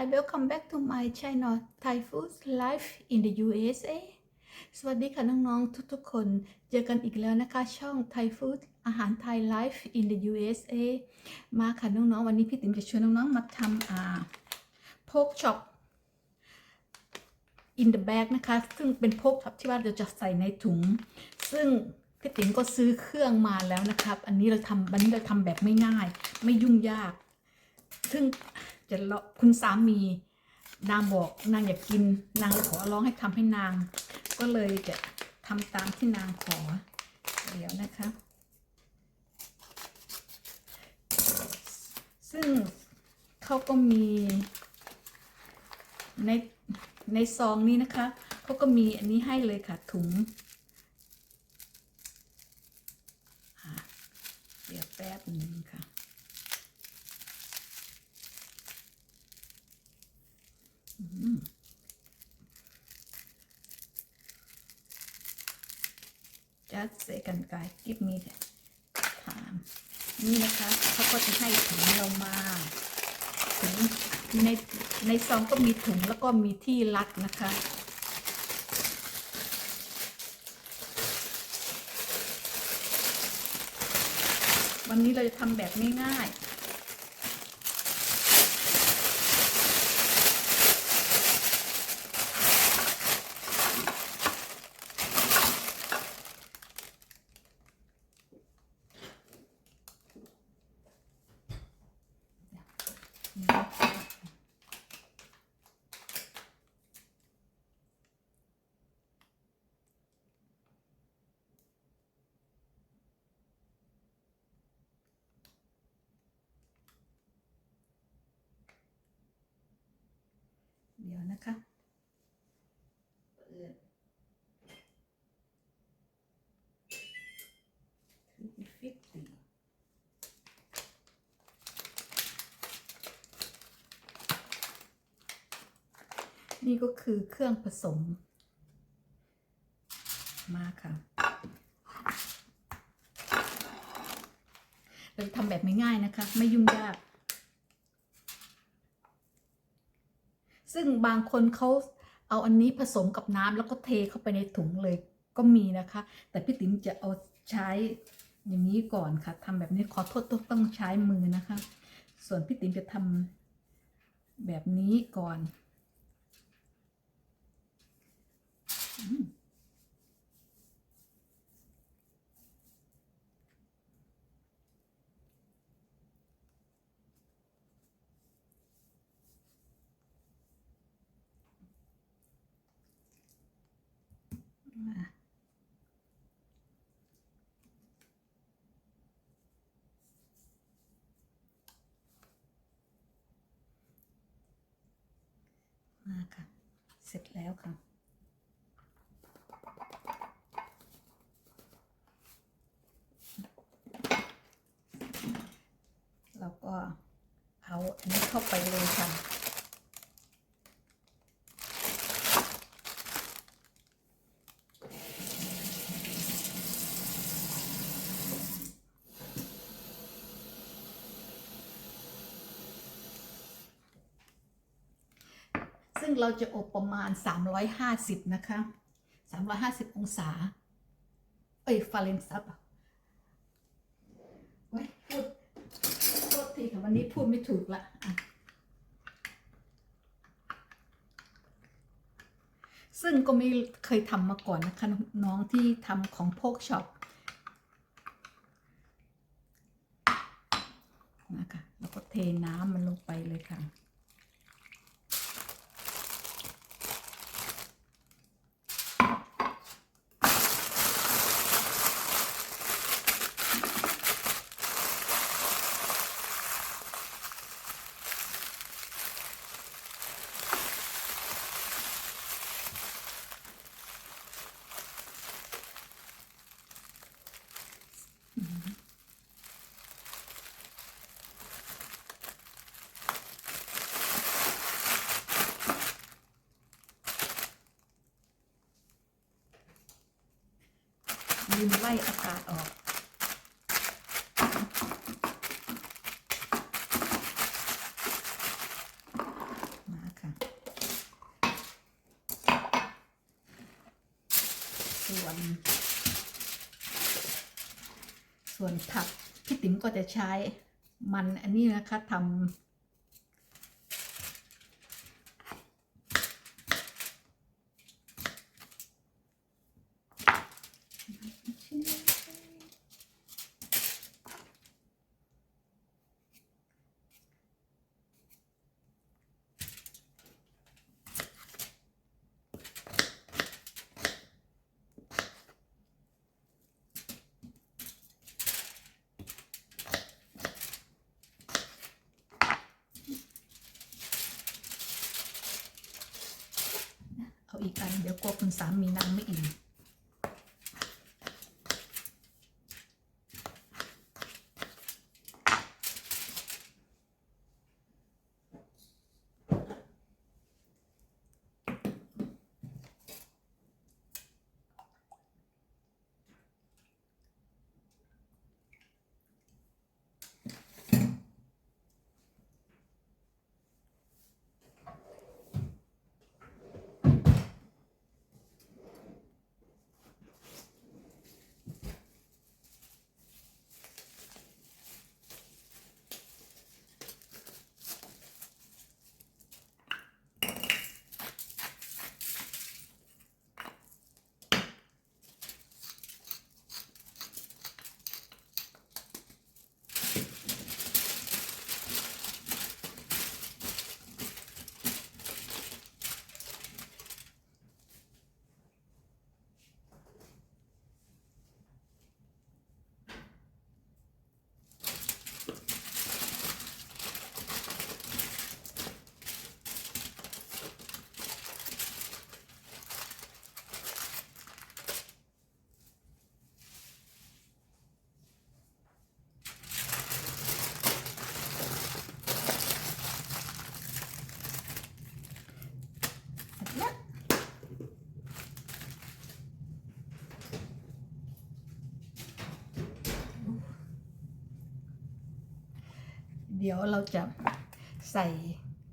Hi welcome back to my channel Thai Food Life in the USA สวัสดีค่ะน้องๆทุกๆ คน เจอกันอีกแล้วนะคะช่อง Thai Food อาหารไทย Life in the USA มาค่ะน้องๆ วันนี้พี่ติ๋มจะชวนน้องๆ มาทำอ่า pork chop in the bag นะคะ ซึ่งเป็น pork chop ที่ว่าเราจะใส่ในถุง ซึ่งพี่ติ๋มก็ซื้อเครื่องมาแล้วนะครับ อันนี้เราทำวันนี้เราทำแบบไม่ง่าย ไม่ยุ่งยาก ซึ่ง จะเลาะคุณสามี นางบอกนางอยากกิน นางขอร้องให้ทำให้นาง ก็เลยจะทำตามที่นางขอ เดี๋ยวนะคะ ซึ่งเขาก็มีในในซองนี้นะคะเขาก็มีอันนี้ให้เลยค่ะถุงอะเดี๋ยวแป๊บหนึงค่ะ just second guys give me time นี่นะคะเขาก็จะให้ถุงเรามาถุงในในซองก็มีถุงแล้วก็มีที่รัดนะคะวันนี้เราจะทำแบบง่ายๆ เดี๋ยวนะคะเปิดคือฟิตตี นี่ก็คือเครื่องผสม มาค่ะเราจะทำแบบไม่ง่ายนะคะ ไม่ยุ่งยาก ซึ่งบางคนเขาเอาอันนี้ผสมกับน้ำแล้วก็เทเข้าไปในถุงเลยก็มีนะคะ แต่พี่ติ๋มจะเอาใช้อย่างนี้ก่อนค่ะทำแบบนี้ขอโทษต้องต้องใช้มือนะคะ ส่วนพี่ติ๋มจะทำแบบนี้ก่อน มาค่ะ เสร็จแล้วค่ะ เราก็เอาอันนี้เข้าไปเลยค่ะ ซึ่งเราจะอบประมาณ 350 นะคะ 350 องศา เอ้ยฟาเรนซับเว้ยพูดโทษทีค่ะวันนี้พูดไม่ถูกละอะซึ่งก็ไม่เคยทำมาก่อนนะคะ น้องที่ทำของโพกช็อปนะคะแล้วก็เทน้ำมันลงไปเลยค่ะ ดึงไล่อากาศออก มาค่ะ ส่วน ส่วนผักพี่ติ๋มก็จะใช้มันอันนี้นะคะทำ เดี๋ยวกลัวคุณสามีนั่งไม่อิ่ม เดี๋ยวเราจะใส่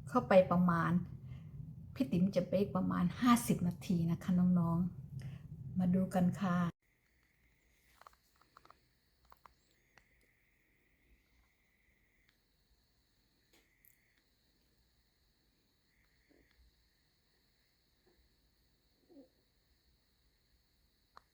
เข้าไปประมาณ พี่ติ๋มจะเบกประมาณ 50 นาทีนะคะน้องๆ มาดูกันค่ะ